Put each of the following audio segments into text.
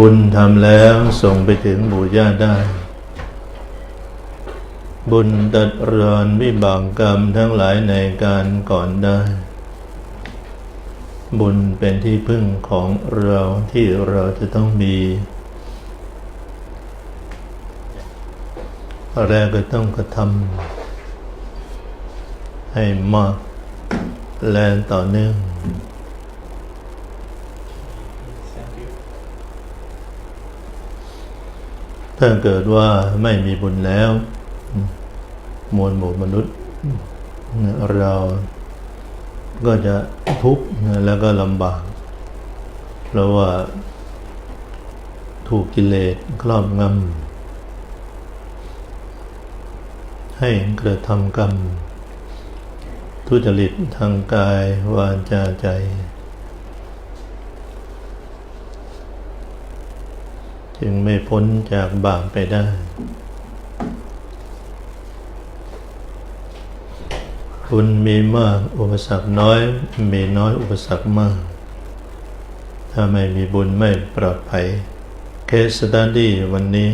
บุญทำแล้วส่งไปถึงบูญาได้ บุญตัดรอนวิบากกรรมทั้งหลายในการก่อนได้ บุญเป็นที่พึ่งของเราที่เราจะต้องมีแรกก็ต้องกระทำให้มากและต่อเนื่อง ถ้าเกิดว่าไม่มีบุญแล้ว มวลหมู่มนุษย์ เราก็จะทุกข์แล้วก็ลำบาก เพราะว่าถูกกิเลสครอบงำให้กระทำกรรม ทุจริตทางกายวาจาใจ จึงไม่พ้นจากบาปไปได้ คุณมีมากอุปสรรคน้อย มีน้อยอุปสรรคมาก ถ้าไม่มีบุญไม่ปลอดภัย เคสสตันดี้วันนี้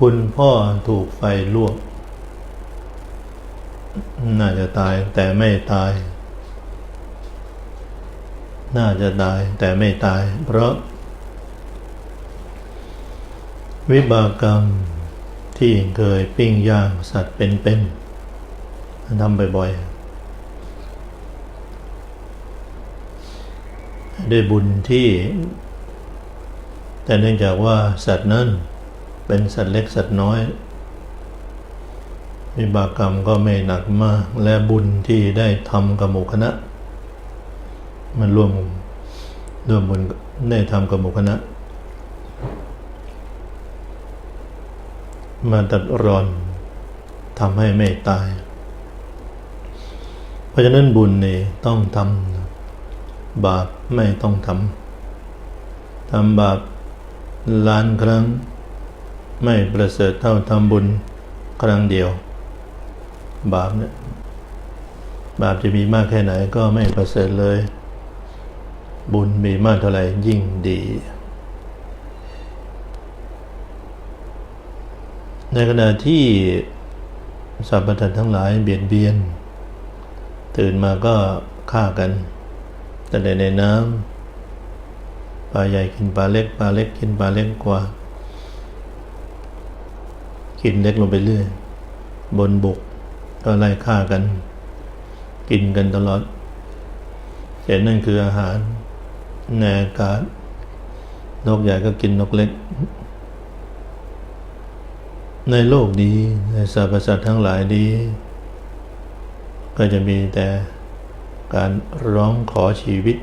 คุณพ่อถูกไฟลวก น่าจะตายแต่ไม่ตาย น่าจะตายแต่ไม่ตาย เพราะ วิบากกรรมที่เคยปิ้งย่างสัตว์เป็นๆทำบ่อยๆด้วยบุญที่ แต่เนื่องจากว่าสัตว์นั้นเป็นสัตว์เล็กสัตว์น้อย วิบากกรรมก็ไม่หนักมาก และบุญที่ได้ทำกับหมู่คณะ มันรวมรวมบุญได้ทำกับหมู่คณะ มาตัดรอนทำให้ไม่ตาย เพราะฉะนั้นบุญนี่ต้องทำบาปไม่ต้องทำทำบาปล้านครั้ง ไม่ประเสริฐเท่าทำบุญครั้งเดียว บาปเนี่ยบาปจะมีมากแค่ไหนก็ไม่ประเสริฐเลย บุญมีมากเท่าไหร่ยิ่งดี ในขณะที่สัพพทัตทั้งหลายเบียดเบียน ตื่นมาก็ฆ่ากันแต่ในในน้ำปลาใหญ่กินปลาเล็กปลาเล็กกินปลาเล็กกว่า กินเล็กลงไปเรื่อย บนบกก็ไล่ฆ่ากัน กินกันตลอดเห็นนั่นคืออาหารในอากาศนกใหญ่ก็กินนกเล็ก ในโลกนี้ในสรรพสัตว์ทั้งหลายนี้ ก็จะมีแต่การร้องขอชีวิต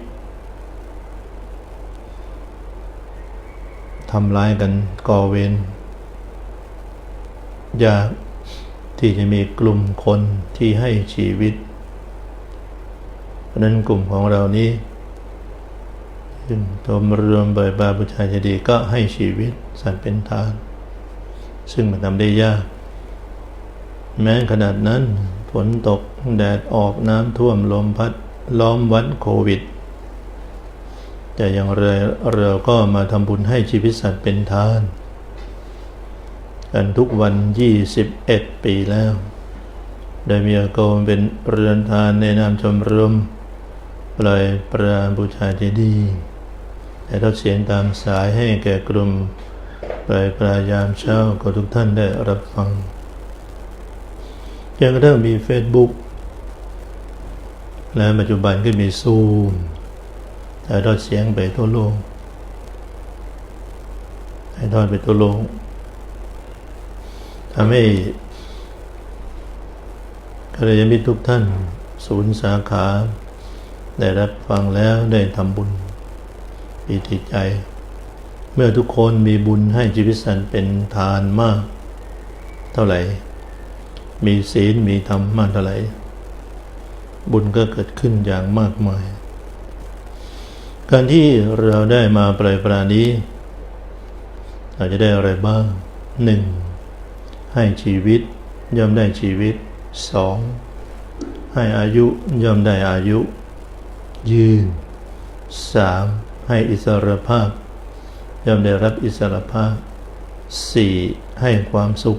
ทำร้ายกันก่อเวรยากที่จะมีกลุ่มคนที่ให้ชีวิต เพราะนั้นกลุ่มของเรานี้ซึ่งตมรวมเบิดบาบุชาจะดีก็ให้ชีวิตสัตว์เป็นทาน ซึ่งมันทำได้ยาก แม้ขนาดนั้นฝนตกแดดออกน้ำท่วมลมพัดล้อมวัดโควิด แต่อย่างไรเราก็มาทำบุญให้ชีวิตสัตว์เป็นทาน กันทุกวัน 21 ปีแล้วได้มีอาโกมเป็นเรือนทานในนามชมรมปล่อยปราบูชาเจดีย์แต่ทอดเสียงตามสายให้แก่กลุ่ม ปล่อยปลายามเช้าก็ทุกท่านได้รับฟังจนกระทั่งมี Facebook และปัจจุบันก็มีซูมถ่ายทอดเสียงไปทั่วโลกถ่ายทอดไปทั่วโลกทำให้กัลยามิตรทุกท่าน ศูนย์สาขา ได้รับฟังแล้วได้ทำบุญปีติใจ เมื่อทุกคนมีบุญให้ชีวิตสันเป็นทานมาก เท่าไหร่ มีศีลมีธรรมมากเท่าไหร่ บุญก็เกิดขึ้นอย่างมากมาย การที่เราได้มาปล่อยปรานี้อาจะได้อะไรบ้างหนึ่งให้ชีวิตย่อมได้ชีวิตสองให้อายุย่อมได้อายุ ยืนสามให้อิสรภาพ ย่อมได้รับอิสรภาพสี่ให้ความสุข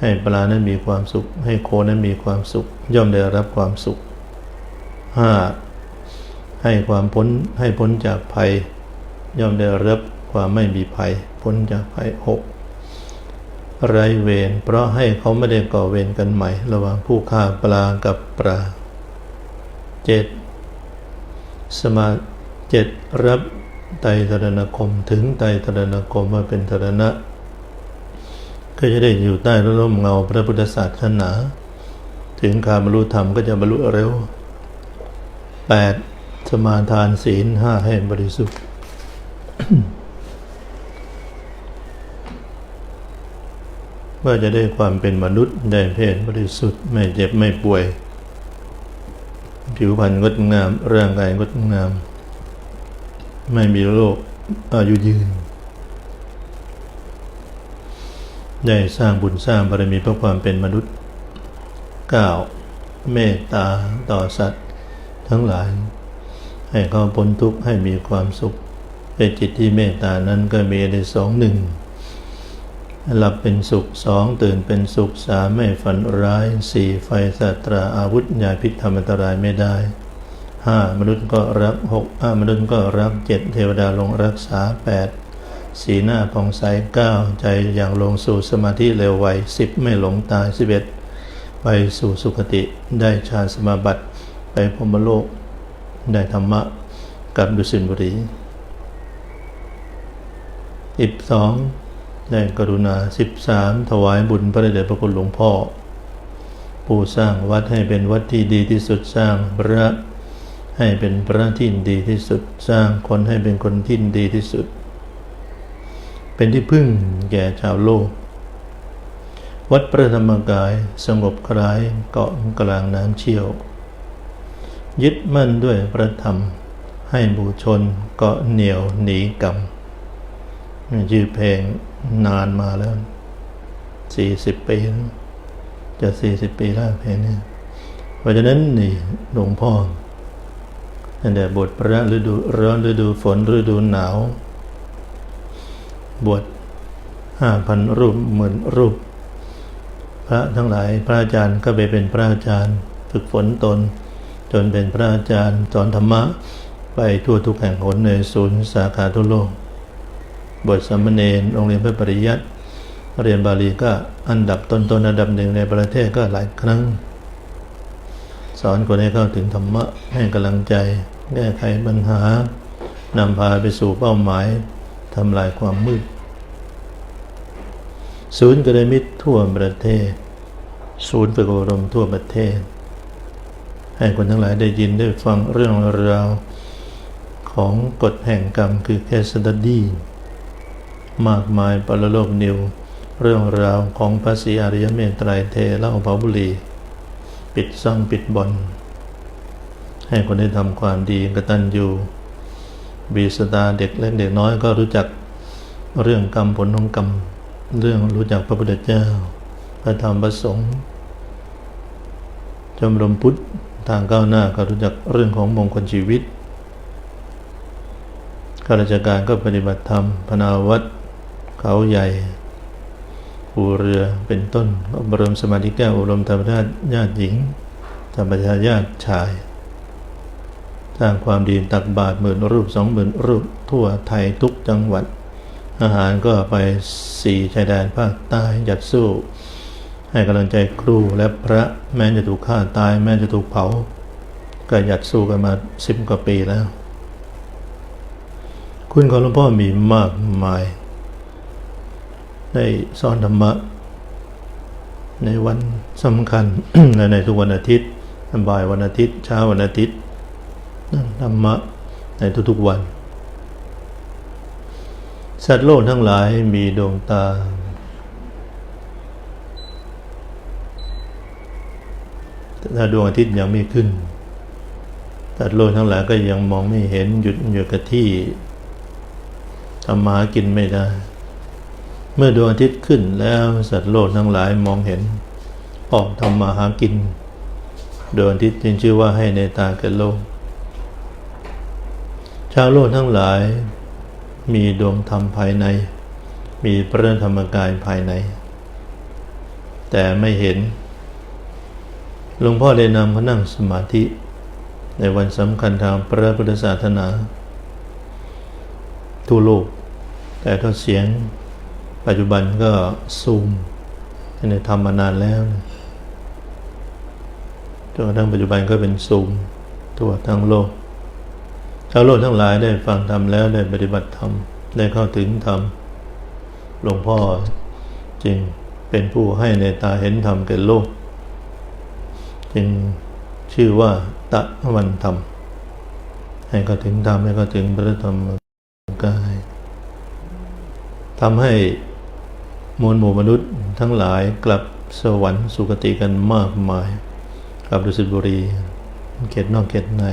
ให้ปลานั้นมีความสุข ให้โคนั้นมีความสุข ย่อมได้รับความสุขห้าให้ความพ้นให้พ้นจากภัย ย่อมได้รับความไม่มีภัย พ้นจากภัยหกไรเวรเพราะให้เขาไม่ได้ก่อเวรกันใหม่ ระหว่างผู้ฆ่าปลากับปลาเจ็ดสมาเจ็ดรับ ไตรตรณคมถึงไตรตรณคมมาเป็นตรณะ ก็จะได้อยู่ใต้ร่มเงาพระพุทธศาสนา ถึงการบรรลุธรรมก็จะบรรลุเร็ว 8. สมาทานศีลห้าให้บริสุทธิ์เพื่อจะได้ความเป็นมนุษย์ได้เพศบริสุทธิ์ไม่เจ็บไม่ป่วย ผิวพรรณงดงามร่างกายงดงาม ไม่มีโรคอายุยืน ได้สร้างบุญสร้างบารมีเพื่อความเป็นมนุษย์ 9. เมตตาต่อสัตว์ ทั้งหลาย ให้เขาพ้นทุกข์ให้มีความสุขเป็นจิตที่เมตตานั้นก็มีในสองหนึ่งหลับเป็นสุขสองตื่นเป็นสุขสามไม่ฝันร้ายสี่ไฟสัตราอาวุธยาพิษทำอันตรายไม่ได้ ห้ามนุษย์ก็รักหกมนุษย์ก็รักเจ็ดเทวดาลงรักษาแปดสีหน้าผ่องใสเก้าใจอย่างลงสู่สมาธิเร็วไวสิบไม่หลงตายสิบเอ็ดไปสู่สุคติได้ฌานสมาบัติไปพรมโลก ได้ธรรมะกับดุสินบุรีสิบสองได้กรุณาสิบสามถวายบุญพระเดชพระคุณหลวงพ่อ ผู้สร้างวัดให้เป็นวัดที่ดีที่สุดสร้างพระ ให้เป็นพระที่ดีที่สุด สร้างคนให้เป็นคนที่ดีที่สุด เป็นที่พึ่งแก่ชาวโลก วัดพระธรรมกายสงบคล้ายเกาะกลางน้ำเชี่ยว ยึดมั่นด้วยพระธรรม ให้บูชนเกาะเหนียวหนีกรรมชื่อเพลงนานมาแล้วสี่สิบปีจะสี่สิบปีแล้วเพลงนี้เพราะฉะนั้นนี่หลวงพ่อ ตั้งแต่บทพระฤดูร้อนฤดูฝนฤดูหนาว บวชห้าพันรูปหมื่นรูป พระทั้งหลายพระอาจารย์ก็ไปเป็นพระอาจารย์ ฝึกฝนตน จนเป็นพระอาจารย์สอนธรรมะไปทั่วทุกแห่งหนในศูนย์สาขาทั่วโลก บทสมเณรโรงเรียนพระปริยัติเรียนบาลีก็อันดับต้นๆอันดับหนึ่งในประเทศก็หลายครั้ง สอนคนให้เข้าถึงธรรมะให้กำลังใจ แก้ไขปัญหานำพาไปสู่เป้าหมายทำลายความมืด ศูนย์กระมิตรทั่วประเทศ ศูนย์ฝึกอบรมทั่วประเทศ ให้คนทั้งหลายได้ยินได้ฟังเรื่องราว ของกฎแห่งกรรมคือแคสตดี้มากมายปรโลกนิว เรื่องราวของพระศรีอริยเมตไตรเทเล่าเผาบุรี ปิดซ่องปิดบอล ให้คนได้ทำความดีกตัญญูบีสตาเด็กเล็กเด็กน้อยก็รู้จักเรื่องกรรมผลของกรรม เรื่องรู้จักพระพุทธเจ้า พระธรรมพระสงฆ์จมรมพุทธทางก้าวหน้าก็รู้จักเรื่องของมงคลชีวิตข้าราชการก็ปฏิบัติธรรมพนาวัดเขาใหญ่ภูเรือเป็นต้นอบรมสมาธิแก้วอบรมธรรมชาติญาติหญิงธรรมชาติญาติชาย สร้างความดีตักบาทหมื่นรูปสองหมื่นรูปทั่วไทยทุกจังหวัด อาหารก็ไปสี่ชายแดนภาคใต้ยัดสู้ ให้กำลังใจครูและพระแม้จะถูกฆ่าตาย แม้จะถูกเผา ก็ยัดสู้กันมาสิบกว่าปีแล้ว คุณของหลวงพ่อมีมากมาย ได้สอนธรรมะ ในวันสำคัญและในทุกวันอาทิตย์บ่ายวันอาทิตย์เช้าวันอาทิตย์ ธรรมะในทุกๆวัน สัตว์โลกทั้งหลายมีดวงตา ถ้าดวงอาทิตย์ยังไม่ขึ้น สัตว์โลกทั้งหลายก็ยังมองไม่เห็นหยุดอยู่กับที่ทำมากินไม่ได้ เมื่อดวงอาทิตย์ขึ้นแล้วสัตว์โลกทั้งหลายมองเห็น ออกทำมาหากิน ดวงอาทิตย์จึงชื่อว่าให้ในตาแก่โลก ชาวโลกทั้งหลาย มีดวงธรรมภายใน มีพระธรรมกายภายใน แต่ไม่เห็น หลวงพ่อได้นำเขานั่งสมาธิ ในวันสำคัญทางพระพุทธศาสนาทั่วโลก แต่ถ้าเสียงปัจจุบันก็ซูมในทำมานานแล้วจนกระทั่งปัจจุบันก็เป็นซูมทั่วทั้งโลก ชาวโลกทั้งหลายได้ฟังธรรมแล้วได้ปฏิบัติธรรมได้เข้าถึงธรรมหลวงพ่อจึงเป็นผู้ให้ในตาเห็นธรรมแก่โลก จึงชื่อว่าตะวันธรรม ให้เข้าถึงธรรมให้เข้าถึงพระธรรมกายทำให้มวลหมู่มนุษย์ทั้งหลายกลับสวรรค์สุคติกันมากมาย กลับดุสิตบุรี เขตนอกเขตใน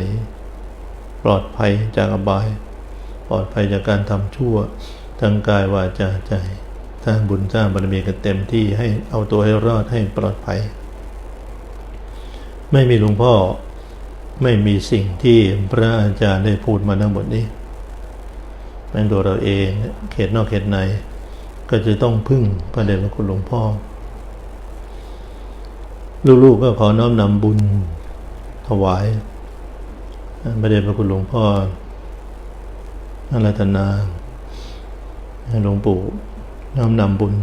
ปลอดภัยจากอบาย ปลอดภัยจากการทำชั่วทั้งกายวาจาใจสร้างบุญสร้างบารมีกันเต็มที่ให้เอาตัวให้รอดให้ปลอดภัย ไม่มีหลวงพ่อไม่มีสิ่งที่พระอาจารย์ได้พูดมาทั้งหมดนี้แม้ตัวเราเองเขตนอกเขตใน ก็จะต้องพึ่งพระเดชพระคุณหลวงพ่อ ลูกๆก็ขอน้อมนำบุญถวาย พระเดชพระคุณหลวงพ่ออารัตนาหลวงปู่น้อมนำบุญ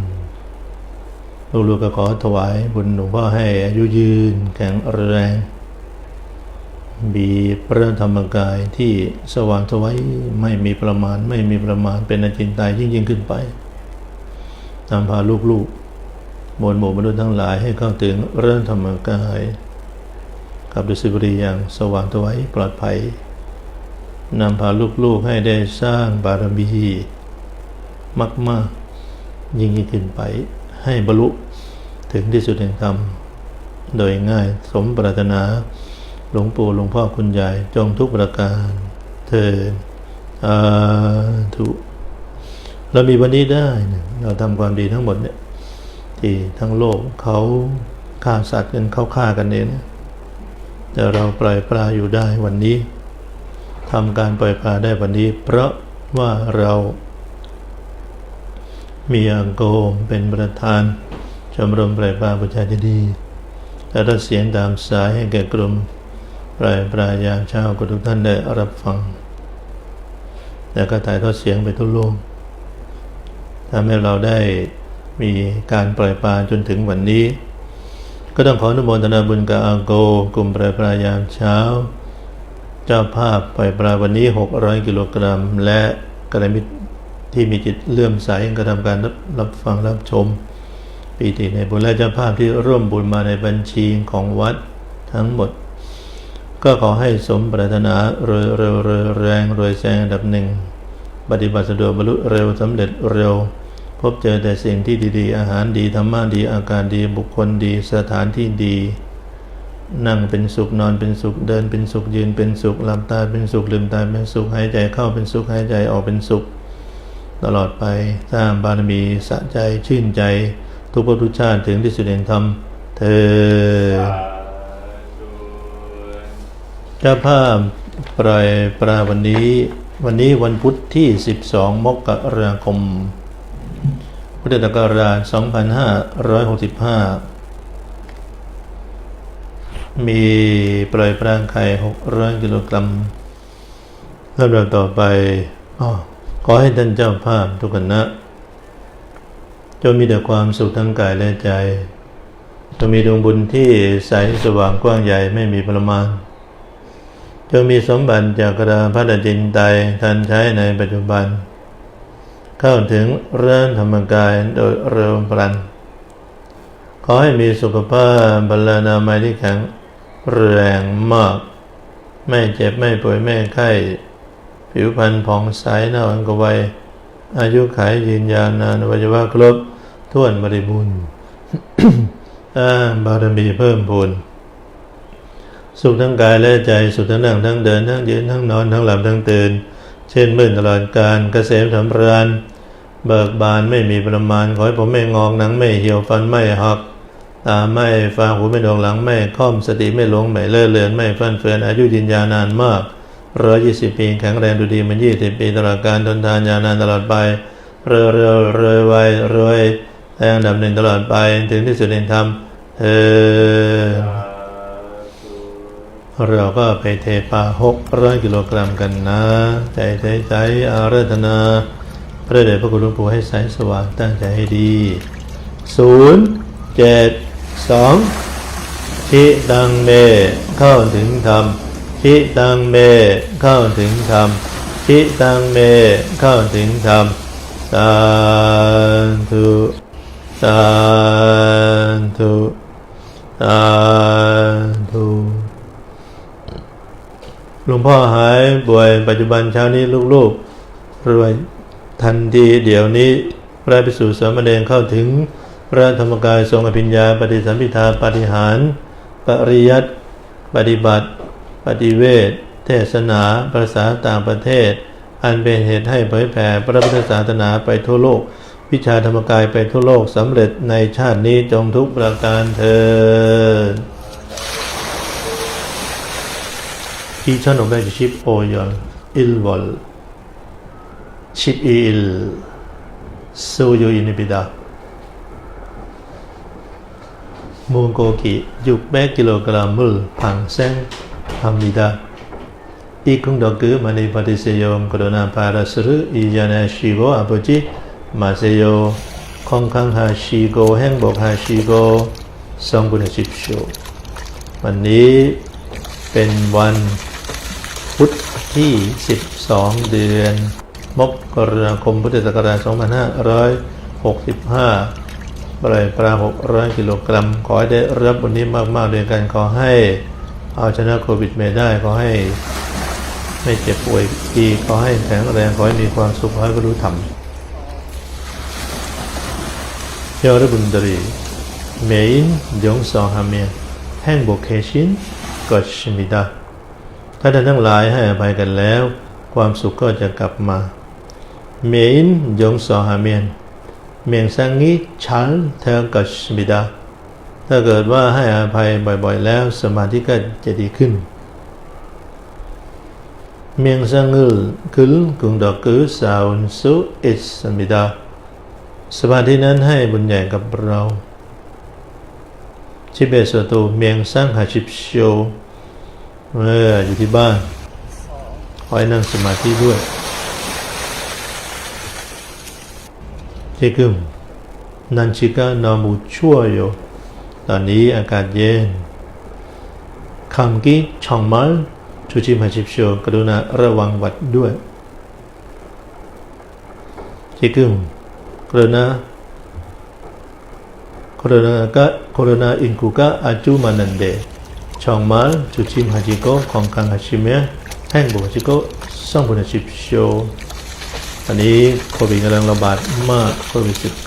ลูกๆก็ขอถวายบุญหลวงพ่อให้อายุยืนแข็งแรงมีพระธรรมกายที่สว่างสวัยไม่มีประมาณ ไม่มีประมาณเป็นอจินไตยยิ่งยิ่งขึ้นไปนำพาลูกๆมวลหมู่มนุษย์ทั้งหลายให้เข้าถึงเรื่องธรรมกาย กับดุสิตบุรีอย่างสว่างสวัยปลอดภัยนำพาลูกๆให้ได้สร้างบารมี มากๆยิ่งยิ่งขึ้นไป ให้บรรลุถึงที่สุดแห่งธรรม โดยง่ายสมปรารถนา หลวงปู่หลวงพ่อคุณยายจงทุกประการเธออาทุเรามีวันนี้ได้ เราทำความดีทั้งหมดเนี่ยที่ทั้งโลกเขาฆ่าสัตว์กันเขาฆ่ากันเอง แต่เราปล่อยปลาอยู่ได้วันนี้ทำการปล่อยปลาได้วันนี้ เพราะว่าเรามีอังโกมเป็นประธานชมรมปล่อยปลาประชาชดีแต่ถ้าเสียงตามสายให้แก่กลุ่มปลายปลายามเช้าก็ทุกท่านได้รับฟัง แล้วก็ถ่ายทอดเสียงไปทั่วโลกทำให้เราได้มีการปล่อยปลาจนถึงวันนี้ ก็ต้องขออนุโมทนาบุญกับอาโก กลุ่มปลายปลายามเช้า เจ้าภาพปล่อยปลาวันนี้ 600 กิโลกรัม และกระมิตที่มีจิตเลื่อมใสกระทำการรับรับฟังรับชม ปีติในบุญและเจ้าภาพที่ร่วมบุญมาในบัญชีของวัดทั้งหมด ก็ขอให้สมปรารถนารวยเร็วรวยแรงรวยแซงอันดับหนึ่ง ปฏิบัติสะดวกบรรลุเร็วสำเร็จเร็ว พบเจอแต่สิ่งที่ดีๆ อาหารดีธรรมะดีอาการดีบุคคลดีสถานที่ดี นั่งเป็นสุขนอนเป็นสุขเดินเป็นสุขยืนเป็นสุขหลับตาเป็นสุขลืมตาเป็นสุขหายใจเข้าเป็นสุขหายใจออกเป็นสุข ตลอดไปสร้างบารมีสะใจชื่นใจ ทุกภพทุกชาติถึงที่สุดแห่งธรรมเธอเจ้าภาพปล่อยปลาวันนี้ วันนี้วันพุธที่ 12 มกราคม พุทธศักราช 2565 มีปล่อยปลาไข่ 600 กิโลกรัมลำดับต่อไปอขอให้ท่านเจ้าภาพทุกคณะจงมีแต่ความสุขทั้งกายและใจจงมีดวงบุญที่ใสสว่างกว้างใหญ่ไม่มีประมาณจงมีสมบัติจากกระดาพระจินไตทันใช้ในปัจจุบัน เข้าถึงเรื่องธรรมกายโดยเร็วพลัน ขอให้มีสุขภาพบรรณามัยที่แข็งแรงมาก ไม่เจ็บไม่ป่วยไม่ไข้ ผิวพรรณผ่องใสหน้าอันกวัย อายุขัยยืนยาวนานวัยวะครบท้วนบริบูรณ์บารมีเพิ่มพูนสุขทั้งกายและใจสุขทั้งนั่งทั้งเดินทั้งยืนทั้งนอนทั้งหลับทั้งตื่น เช่นมื่นตลอดการเกษมสำราญ เบิกบานไม่มีประมาณ ขอให้ผมไม่งองหนังไม่เหี่ยวฟันไม่หัก ตาไม่ฟ้าหูไม่ดวงหลังไม่ค่อมสติไม่หลงไม่เลื่อเลือนไม่ฟันเฟือนอายุยินยานานมากร้อยยี่สิบปีแข็งแรงดูดีมันยี่สิบปีตลอดการทนทานยาวนานตลอดไปเร็วเร็วรวยไวเรวยแรงดับหนึ่งตลอดไปถึงที่สุดแห่งธรรมเออ เราก็ไปเทปาหกร้อยกิโลกรัมกันนะ ใจใจใจอาราธนา พระเดชพระคุณหลวงปู่ให้ใสสว่างตั้งใจให้ดีศูนย์เจ็ดสองชิตังเมเข้าถึงธรรมชิตังเมเข้าถึงธรรมชิตังเมเข้าถึงธรรมสาธุสาธุสาธุ หลวงพ่อหายป่วยปัจจุบันเช้านี้ลูกๆรวยทันทีเดี๋ยวนี้พระภิกษุสามเณรเข้าถึงพระธรรมกายทรงอภิญญา ปฏิสัมพิทาปฏิหาร ปริยัติปฏิบัติ ปฏิเวทเทศนาภาษาต่างประเทศ อันเป็นเหตุให้เผยแผ่พระพุทธศาสนาไปทั่วโลก วิชาธรรมกายไปทั่วโลกสำเร็จในชาตินี้จงทุกประการเ teacher membership or your involved ship il so you in ibida มูลโกกิยุกแบกิโลกรัมมือผังแซงพัมบิดาอีกุงดอกกือมาในปฏิเสยมกรณาปาราสรุอียานาชิโกอปจิมาเซโยคองคังฮาชิโกแห่งบอกฮาชิโกสองบุญชิบโชวันนี้เป็นวัน พุธที่ 12 เดือน มกราคมพุทธศักราช 2565ปล่อยปลา 600 กิโลกรัม ขอให้ได้รับวันนี้มากๆด้วยกันขอให้เอาชนะโควิดไม่ได้ ขอให้ไม่เจ็บป่วยอีขอให้แข็งแรง ขอให้มีความสุข ขอให้รู้ธรรมเยอรบุนดรีเมย์ยงสองฮามีแห่งโบเคชินก็ชมิดี ถ้าท่านทั้งหลายให้อภัยกันแล้ว ความสุขก็จะกลับมาเมนยงสอหาเมียนเมียงสังงี้ชันเธอกัชมิดา ถ้าเกิดว่าให้อภัยบ่อยๆ แล้วสมาธิก็จะดีขึ้น เมียงสังงึลคึลกุงดอกกือสาวสุอิสมิดา สมาธินั้นให้บุญใหญ่กับเราชิเบสตูเมียงสร้างหาชิบโช เอออยู่ที่บ้านคอยนั่งสมาธิด้วยเจกุมนันชิกะนามุชั่วโยตอนนี้อากาศเย็นคำกี้ช่องมัลชูชิมาชิบโชกรุณาระวังวัดด้วยเจกุมกรุณาโคโรนาก็โคโรนาอินกุกะอาจูมานันเด 정말 조심하시고 건강하시며 행복하시고 성분하십시오. อันนี้โควิดกำลังระบาดมากโควิด -19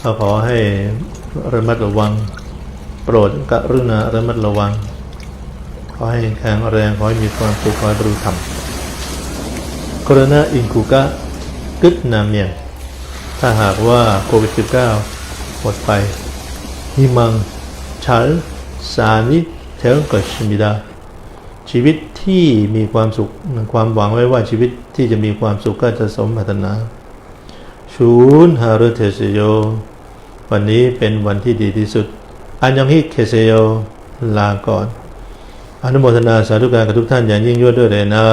เราขอให้ระมัดระวัง โปรดกรุณาระมัดระวัง ขอให้แข็งแรงขอให้มีความสุขขอให้บรรลุธรรมโคโรนาอินกูกะกึดนาเมียนถ้าหากว่าโควิด -19 หมดไปฮิมังชัล สานิเทงเกิดชมิดาชีวิตที่มีความสุขความหวังไว้ว่าชีวิตที่จะมีความสุขก็จะสมปรารถนาชูนฮารุเทเซโย วันนี้เป็นวันที่ดีที่สุด อันยังฮิเคเซโยลาก่อน อนุโมทนาสาธุการกับทุกท่านอย่างยิ่งยวดด้วยเลยนะ